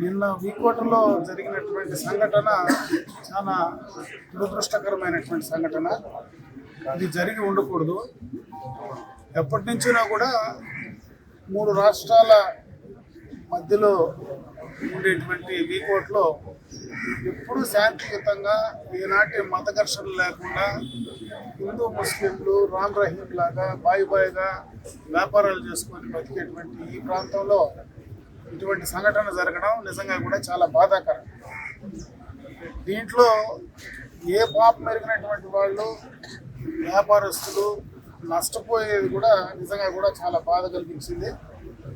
నిన్న వీకోటలో జరిగినటువంటి సంఘటన చాలా దురదృష్టకరమైనటువంటి సంఘటన. అది జరిగి ఉండకూడదు. ఎప్పటి నుంచినా కూడా మూడు రాష్ట్రాల మధ్యలో ఉండేటువంటి వీకోట్లో ఎప్పుడూ శాంతియుతంగా ఈనాటి మత ఘర్షణ లేకుండా హిందూ ముస్లింలు రామ్ రహీం లాగా బాయి బాయిగా వ్యాపారాలు చేసుకొని బతికేటువంటి ఈ ప్రాంతంలో ఇటువంటి సంఘటన జరగడం నిజంగా కూడా చాలా బాధాకరం. దీంట్లో ఏ పాప మెరిగినటువంటి వాళ్ళు వ్యాపారస్తులు నష్టపోయేది కూడా నిజంగా కూడా చాలా బాధ కల్పించింది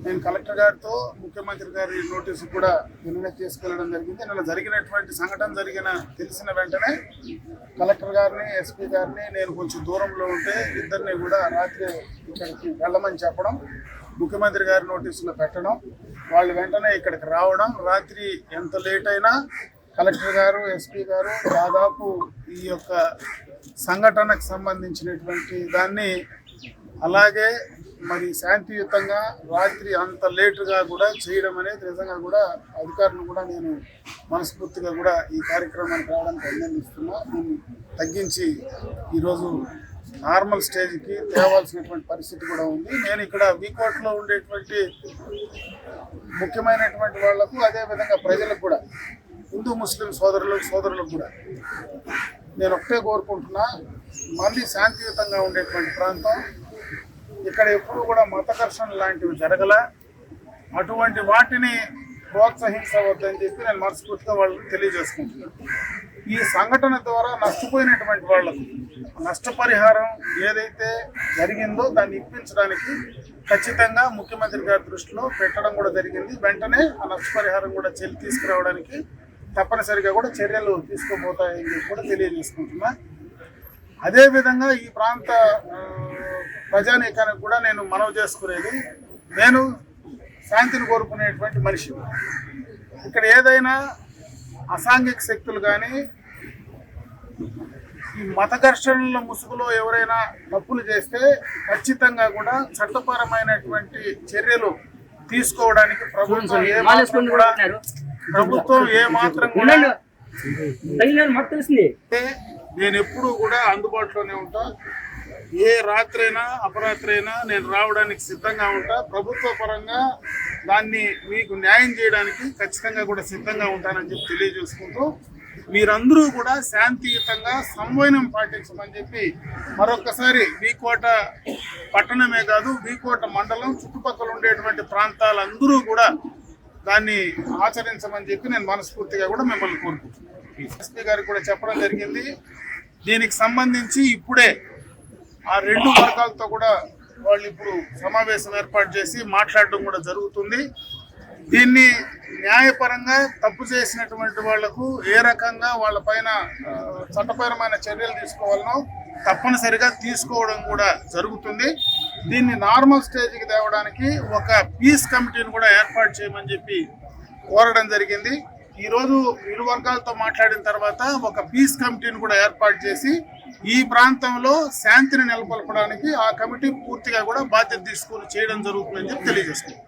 నేను కలెక్టర్ గారితో ముఖ్యమంత్రి గారి నోటీసు కూడా నిన్న తీసుకెళ్ళడం జరిగింది. నిన్న జరిగినటువంటి సంఘటన జరిగిన తెలిసిన వెంటనే కలెక్టర్ గారిని ఎస్పీ గారిని నేను కొంచెం దూరంలో ఉంటే ఇద్దరిని కూడా రాత్రి ఇక్కడికి వెళ్ళమని చెప్పడం ముఖ్యమంత్రి గారి నోటీసులో పెట్టడం వాళ్ళు వెంటనే ఇక్కడికి రావడం రాత్రి ఎంత లేట్ అయినా కలెక్టర్ గారు ఎస్పీ గారు దాదాపు ఈ యొక్క సంఘటనకు సంబంధించినటువంటి దాన్ని అలాగే మరి శాంతియుతంగా రాత్రి అంత లేటుగా కూడా చేయడం అనేది నిజంగా కూడా అధికారులు కూడా నేను మనస్ఫూర్తిగా కూడా ఈ కార్యక్రమానికి రావడానికి అభినందిస్తున్నా. దీన్ని తగ్గించి ఈరోజు నార్మల్ స్టేజ్కి తేవాల్సినటువంటి పరిస్థితి కూడా ఉంది. నేను ఇక్కడ వీకోట్లో ఉండేటువంటి ముఖ్యమైనటువంటి వాళ్ళకు అదేవిధంగా ప్రజలకు కూడా హిందూ ముస్లిం సోదరులు సోదరులకు కూడా నేను ఒకటే కోరుకుంటున్నా మళ్ళీ శాంతియుతంగా ఉండేటువంటి ప్రాంతం ఇక్కడ ఎప్పుడు కూడా మత ఘర్షణ లాంటివి జరగల. అటువంటి వాటిని ప్రోత్సహించవద్దని చెప్పి నేను మనస్ఫూర్తిగా వాళ్ళకి తెలియజేసుకుంటున్నాను. ఈ సంఘటన ద్వారా నష్టపోయినటువంటి వాళ్ళకు నష్టపరిహారం ఏదైతే జరిగిందో దాన్ని ఇప్పించడానికి ఖచ్చితంగా ముఖ్యమంత్రి గారి దృష్టిలో పెట్టడం కూడా జరిగింది. వెంటనే ఆ నష్టపరిహారం కూడా చెల్లి తీసుకురావడానికి తప్పనిసరిగా కూడా చర్యలు తీసుకోబోతాయని చెప్పి కూడా తెలియజేసుకుంటున్నా. అదేవిధంగా ఈ ప్రాంత ప్రజానీకానికి కూడా నేను మనవి చేసుకునేది నేను శాంతిని కోరుకునేటువంటి మనిషి. ఇక్కడ ఏదైనా అసాంఘిక శక్తులు కానీ ఈ మత ఘర్షణల ముసుగులో ఎవరైనా తప్పులు చేస్తే ఖచ్చితంగా కూడా చట్టపరమైనటువంటి చర్యలు తీసుకోవడానికి ప్రభుత్వం ఏ మాత్రం కూడా ప్రభుత్వం ఏ మాత్రం కూడా నేను ఎప్పుడూ కూడా అందుబాటులోనే ఉంటా. ఏ రాత్రైనా అపరాత్రైనా నేను రావడానికి సిద్ధంగా ఉంటా. ప్రభుత్వ పరంగా దాన్ని మీకు న్యాయం చేయడానికి ఖచ్చితంగా కూడా సిద్ధంగా ఉంటానని చెప్పి తెలియజేసుకుంటూ మీరందరూ కూడా శాంతియుతంగా సంవయనం పాటించమని చెప్పి మరొకసారి వీకోట పట్టణమే కాదు వీకోట మండలం చుట్టుపక్కల ఉండేటువంటి ప్రాంతాలందరూ కూడా దాన్ని ఆచరించమని చెప్పి నేను మనస్ఫూర్తిగా కూడా మిమ్మల్ని కోరుకుంటున్నాను. ఎస్పీ గారికి కూడా చెప్పడం జరిగింది. దీనికి సంబంధించి ఇప్పుడే ఆ రెండు వర్గాలతో కూడా వాళ్ళు ఇప్పుడు సమావేశం ఏర్పాటు చేసి మాట్లాడడం కూడా జరుగుతుంది. దీన్ని న్యాయపరంగా తప్పు చేసినటువంటి వాళ్ళకు ఏ రకంగా వాళ్ళ పైన చట్టపరమైన చర్యలు తీసుకోవాలనో తప్పనిసరిగా తీసుకోవడం కూడా జరుగుతుంది. దీన్ని నార్మల్ స్టేజ్కి తేవడానికి ఒక పీస్ కమిటీని కూడా ఏర్పాటు చేయమని చెప్పి కోరడం జరిగింది. ఈరోజు ఇరు వర్గాలతో మాట్లాడిన తర్వాత ఒక పీస్ కమిటీని కూడా ఏర్పాటు చేసి ఈ ప్రాంతంలో శాంతిని నెలకొల్పడానికి ఆ కమిటీ పూర్తిగా కూడా బాధ్యత తీసుకుని చేయడం జరుగుతుందని చెప్పి తెలియజేసుకుంటాం